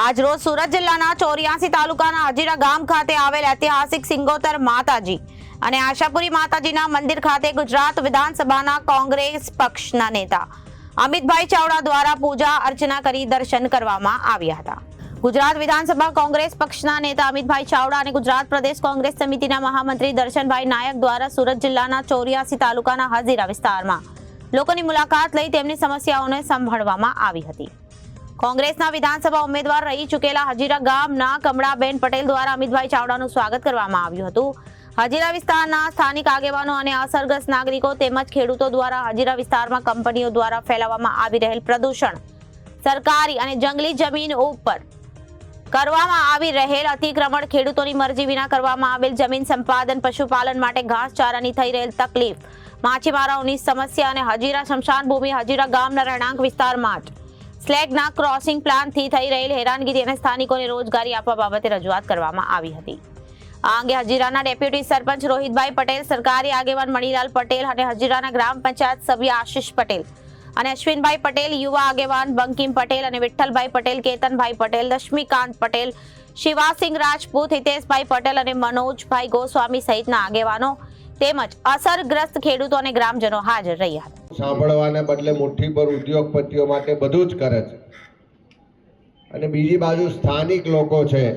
આજરોજ સુરત જિલ્લાના ચોર્યાસી તાલુકાના હજીરા ગામ ખાતે આવેલ ઐતિહાસિક સિંગોતર માતાજી અને આશાપુરી માતાજીના મંદિર ખાતે ગુજરાત વિધાનસભાના કોંગ્રેસ પક્ષના નેતા અમિતભાઈ ચાવડા દ્વારા પૂજા અર્ચના કરી દર્શન કરવામાં આવ્યા હતા. ગુજરાત વિધાનસભા કોંગ્રેસ પક્ષના નેતા અમિતભાઈ ચાવડા અને ગુજરાત પ્રદેશ કોંગ્રેસ સમિતિના મહામંત્રી દર્શનભાઈ નાયક દ્વારા સુરત જિલ્લાના ચોર્યાસી તાલુકાના હજીરા વિસ્તારમાં લોકોની મુલાકાત લઈ તેમની સમસ્યાઓને સંભાળવામાં આવી હતી. કોંગ્રેસના વિધાનસભા ઉમેદવાર રહી ચૂકેલા હજીરા ગામના કમળાબેન પટેલ દ્વારા અમિતભાઈ ચાવડાનું સ્વાગત કરવામાં આવ્યું હતું. હજીરા વિસ્તારના સ્થાનિક આગેવાનો અને અસરગ્રસ્ત નાગરિકો તેમજ ખેડૂતો દ્વારા હજીરા વિસ્તારમાં કંપનીઓ દ્વારા ફેલાવવામાં આવી રહેલ પ્રદૂષણ સરકારી અને જંગલી જમીન ઉપર કરવામાં આવી રહેલ અતિક્રમણ ખેડૂતોની મરજી વિના કરવામાં આવેલ જમીન સંપાદન, પશુપાલન માટે ઘાસચારાની થઈ રહેલ તકલીફ માછીમારાઓની સમસ્યા અને હજીરા શમશાન ભૂમિ હજીરા ગામના રહેણાંક વિસ્તારમાં જ સ્લેગના ક્રોસિંગ પ્લાનથી થઈ રહેલ હેરાનગીરી અને સ્થાનિકોને રોજગારી આપવા બાબતે રજૂઆત કરવામાં આવી હતી. આ અંગે હજીરાના ડેપ્યુટી સરપંચ રોહિતભાઈ પટેલ, સરકારી આગેવાન મણિલાલ પટેલ અને હજીરાના ગ્રામ પંચાયત સભ્ય આશિષ પટેલ અને અશ્વિનભાઈ પટેલ, યુવા આગેવાન બંકિમ પટેલ અને વિઠ્ઠલભાઈ પટેલ, કેતનભાઈ પટેલ લક્ષ્મીકાંત પટેલ, શિવાસિંહ રાજપૂત, હિતેશભાઈ પટેલ અને મનોજભાઈ ગોસ્વામી સહિતના આગેવાનો તેમજ અસરગ્રસ્ત ખેડૂતો અને ગ્રામજનો હાજર રહ્યા હતા. સાંભળવાને બદલે મુઠ્ઠી પર ઉદ્યોગપતિઓ માટે બધું જ કરે છે. અને બીજી બાજુ સ્થાનિક લોકો છે,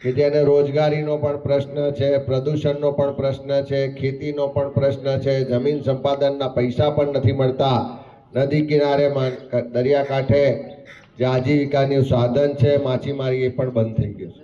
કે જેને રોજગારીનો પણ પ્રશ્ન છે, પ્રદૂષણનો પણ પ્રશ્ન છે, ખેતીનો પણ પ્રશ્ન છે, જમીન સંપાદનના પૈસા પણ નથી મળતા. નદી કિનારે દરિયાકાંઠે જે આજીવિકાનું સાધન છે, માછીમારી એ પણ બંધ થઈ ગયું છે.